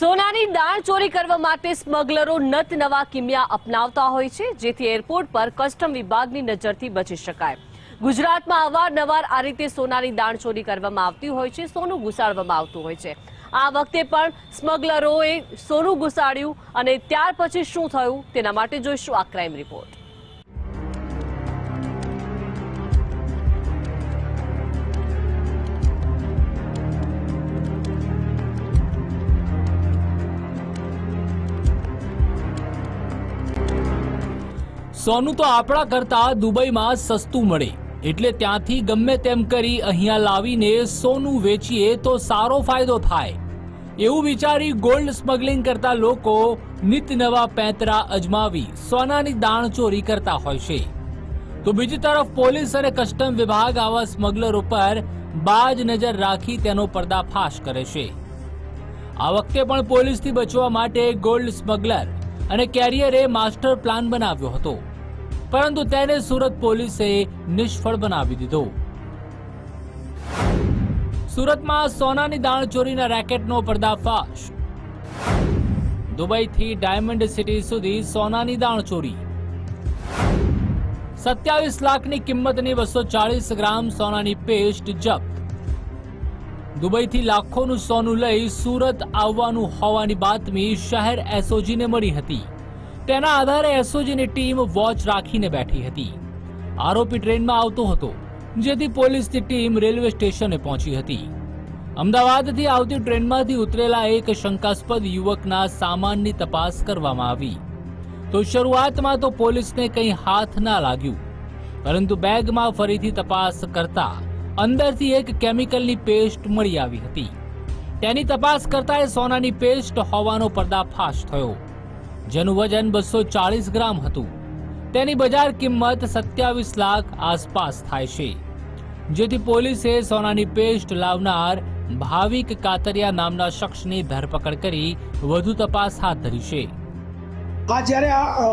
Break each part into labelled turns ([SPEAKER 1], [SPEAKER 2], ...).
[SPEAKER 1] સોનાની દાણ ચોરી કરવા માટે સ્મગલરો નત નવા કિમિયા અપનાવતા હોય છે, જેથી એરપોર્ટ પર કસ્ટમ વિભાગની નજરથી બચી શકાય. ગુજરાતમાં અવારનવાર આ રીતે સોનાની દાણ ચોરી કરવામાં આવતી હોય છે, સોનું ઘુસાડવામાં આવતું હોય છે. આ વખતે પણ સ્મગલરોએ સોનું ઘુસાડ્યું અને ત્યાર પછી શું થયું તેના માટે જોઈશું આ ક્રાઇમ રિપોર્ટ.
[SPEAKER 2] સોનું તો આપણા કરતા દુબઈમાં સસ્તું મળે. એટલે ત્યાંથી ગમે તેમ કરી અહીંયા લાવીને સોનું વેચીએ તો સારો ફાયદો થાય. એવું વિચારી ગોલ્ડ સ્મગલિંગ કરતા લોકો નિત નવા પેંતરા અજમાવી સોનાની દાણ ચોરી કરતા હોય છે. તો બીજી તરફ પોલીસ અને કસ્ટમ વિભાગ આવા સ્મગલર ઉપર બાજ નજર રાખી તેનો પર્દાફાશ કરે છે. આ વખતે પણ પોલીસથી બચવા માટે ગોલ્ડ સ્મગલર અને કેરિયરે માસ્ટર પ્લાન બનાવ્યો હતો. પરંતુ તેને સુરત પોલીસે નિષ્ફળ બનાવી દીધો. સુરતમાં સોનાની દાણ ચોરીના રેકેટનો પર્દાફાશ. દુબઈથી ડાયમંડ સિટી સુધી સોનાની દાણ ચોરી. સત્યાવીસ લાખની કિંમતની બસો ચાળીસ ગ્રામ સોનાની પેસ્ટ જપ્ત. દુબઈથી લાખોનું સોનું લઈ સુરત આવવાનું હોવાની બાતમી શહેર એસઓજીને મળી હતી. તેના આધારે એસઓજીની ટીમ વોચ રાખીને બેઠી હતી. આરોપી ટ્રેનમાં આવતો હતો, જેથી પોલીસની ટીમ રેલવે સ્ટેશને પહોંચી હતી. અમદાવાદથી આવતી ટ્રેનમાંથી ઉતરેલા એક શંકાસ્પદ યુવકના સામાનની તપાસ કરવામાં આવી. તો શરૂઆતમાં તો પોલીસને કંઈ હાથ ના લાગ્યું, પરંતુ બેગમાં ફરીથી તપાસ કરતા અંદરથી એક કેમિકલની પેસ્ટ મળી આવી હતી. તેની તપાસ કરતા એ સોનાની પેસ્ટ હોવાનો પર્દાફાશ થયો. જેનું વજન બસો ચાળીસ ગ્રામ હતું. તેની બજાર કિંમત સત્યાવીસ લાખ આસપાસ થાય છે. જેથી પોલીસે સોનાની પેસ્ટ લાવનાર ભાવિક કાતરિયા નામના શખ્સની ધરપકડ કરી વધુ તપાસ હાથ ધરી છે.
[SPEAKER 3] આ જ્યારે આ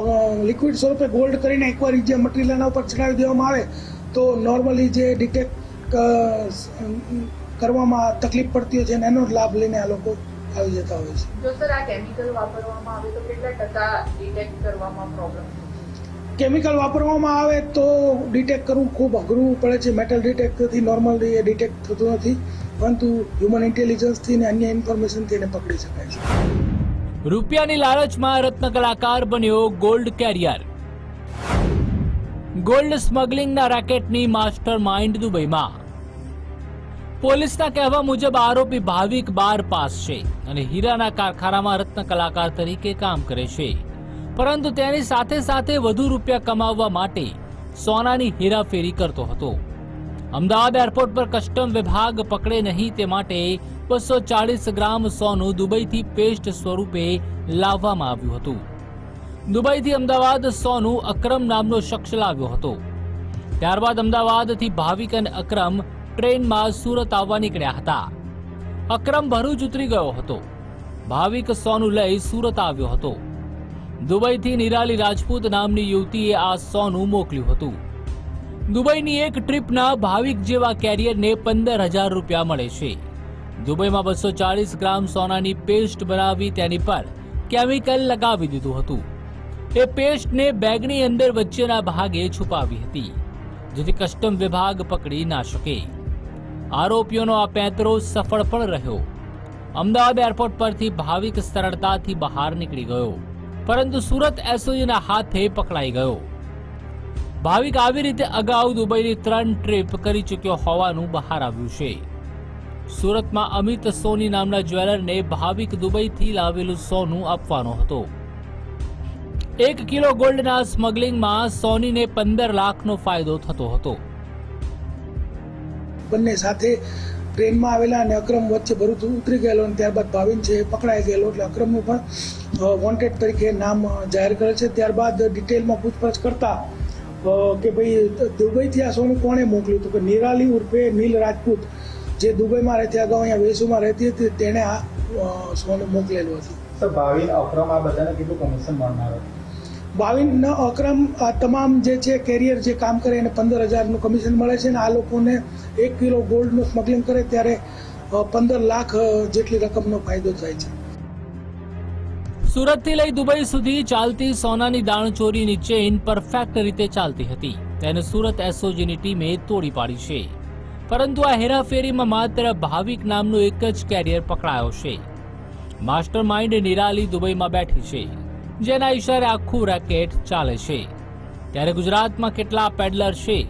[SPEAKER 3] લિક્વિડ સ્વરૂપે ગોલ્ડ કરીને એકવાર જે મટીરિયલ એના ઉપર ચડાવી દેવામાં આવે, તો નોર્મલી જે ડિટેક્ટ કરવામાં તકલીફ પડતી હોય છે, એનો લાભ લઈને આ લોકો આવી જતા હોય છે.
[SPEAKER 4] જો સર આ કેમિકલ વાપરવામાં આવે તો કેટલા ટકા ડિટેક્ટ કરવામાં પ્રોબ્લેમ
[SPEAKER 3] કેમિકલ વાપરવામાં આવે તો ડિટેક્ટ કરવું ખૂબ અઘરું પડે છે. મેટલ ડિટેક્ટરથી નોર્મલ એ ડિટેક્ટ થતું નથી. પરંતુ હ્યુમન ઇન્ટેલિજન્સથી અને અન્ય ઇન્ફોર્મેશનથી એને પકડી શકાય છે.
[SPEAKER 2] રૂપિયાની લાલચમાં રત્ન કલાકાર બન્યો ગોલ્ડ કેરિયર ગોલ્ડ સ્મગલિંગના રેકેટની માસ્ટર માઇન્ડ દુબઈમાં. પોલીસના કહેવા મુજબ આરોપી ભાવિક બાર પાસ છે અને હીરાના કારખાનામાં રત્ન કલાકાર તરીકે કામ કરે છે. પરંતુ તેની સાથે સાથે વધુ રૂપિયા કમાવવા માટે સોનાની હેરાફેરી કરતો હતો. અમદાવાદ એરપોર્ટ પર કસ્ટમ વિભાગ પકડે નહીં તે માટે બસો ચાળીસ ગ્રામ સોનું દુબઈથી પેસ્ટ સ્વરૂપે લાવવામાં આવ્યું હતું. દુબઈથી અમદાવાદ સોનું અક્રમ નામનો શખ્સ લાવ્યો હતો. ત્યારબાદ અમદાવાદથી ભાવિક અને અક્રમ ટ્રેનમાં સુરત આવવા નીકળ્યા હતા. અક્રમ ભરૂચ ઉતરી ગયો હતો. ભાવિક સોનું લઈ સુરત આવ્યો હતો. દુબઈથી નિરાલી રાજપૂત નામની યુવતીએ આ સોનું મોકલ્યું હતું. દુબઈની એક ટ્રીપના ભાવિક જેવા કેરિયરને પંદર હજાર રૂપિયા મળે છે. દુબઈમાં બસો ચાળીસ ગ્રામ સોનાની પેસ્ટ બનાવી તેની પર કેમિકલ લગાવી દીધું હતું. એ પેસ્ટને બેગની અંદર વચ્ચેના ભાગે છુપાવી હતી, જેથી કસ્ટમ વિભાગ પકડી ના શકે. આરોપીઓનો આ પેંતરો સફળ પણ રહ્યો. અમદાવાદ એરપોર્ટ પરથી ભાવિક સરળતાથી બહાર નીકળી ગયો, પરંતુ સુરત એસઓજીના હાથે પકડાઈ ગયો. ભાવિક આવી રીતે અગાઉ દુબઈની ત્રણ ટ્રીપ કરી ચૂક્યો હોવાનું બહાર આવ્યું છે. સુરતમાં અમિત સોની નામના જ્વેલરને ભાવિક દુબઈથી લાવેલું સોનું આપવાનો હતો. એક કિલો ગોલ્ડના સ્મગલિંગમાં સોનીને પંદર લાખનો ફાયદો થતો હતો.
[SPEAKER 3] બંને સાથે ટ્રેનમાં આવેલા અને અક્રમ વચ્ચે ભરૂચ ઉતરી ગયેલો અને ત્યારબાદ ભાવિન છે એ પકડાઈ ગયેલો. એટલે અક્રમનું પણ વોન્ટેડ તરીકે નામ જાહેર કરે છે. ત્યારબાદ ડિટેલમાં પૂછપરછ કરતા કે ભાઈ, દુબઈથી આ સોનું કોણે મોકલ્યું હતું? કે નિરાલી ઉર્ફે નીલ રાજપૂત, જે દુબઈમાં રહેતી અગાઉ અહીંયા વેસુમાં રહેતી હતી, તેણે આ સોનું મોકલેલું હતું.
[SPEAKER 5] ભાવિન અક્રમ આ બધાને કેટલું કમિશન મળનાર હતું?
[SPEAKER 3] ભાવિન અક્રમ તમામ જે છે કેરિયર જે કામ કરે એને પંદર હજારનું કમિશન મળે છે અને આ લોકોને એક કિલો ગોલ્ડનું સ્મગલિંગ કરે ત્યારે પંદર લાખ જેટલી રકમનો ફાયદો થાય છે.
[SPEAKER 2] સુરતથી લઈ દુબઈ સુધી ચાલતી સોનાની દાણચોરીની ચેઇન પરફેક્ટ રીતે ચાલતી હતી. તેને સુરત એસઓજીની ટીમે તોડી પાડી છે. પરંતુ આ હેરાફેરીમાં માત્ર ભાવિક નામનું એક જ કેરિયર પકડાયો છે. માસ્ટર માઇન્ડ નિરાલી દુબઈમાં બેઠી છે. જેના ઇશારે આખું રેકેટ ચાલે છે. ત્યારે ગુજરાતમાં કેટલા પેડલર છે?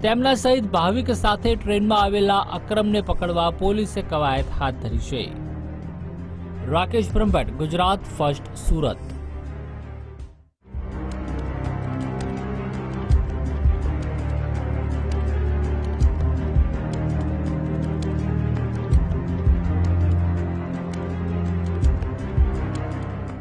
[SPEAKER 2] તેમના સહિત ભાવિક સાથે ટ્રેનમાં આવેલા અક્રમને પકડવા પોલીસે કવાયત હાથ ધરી છે. રાકેશ બ્રહ્મભટ્ટ, ગુજરાત ફર્સ્ટ સુરત.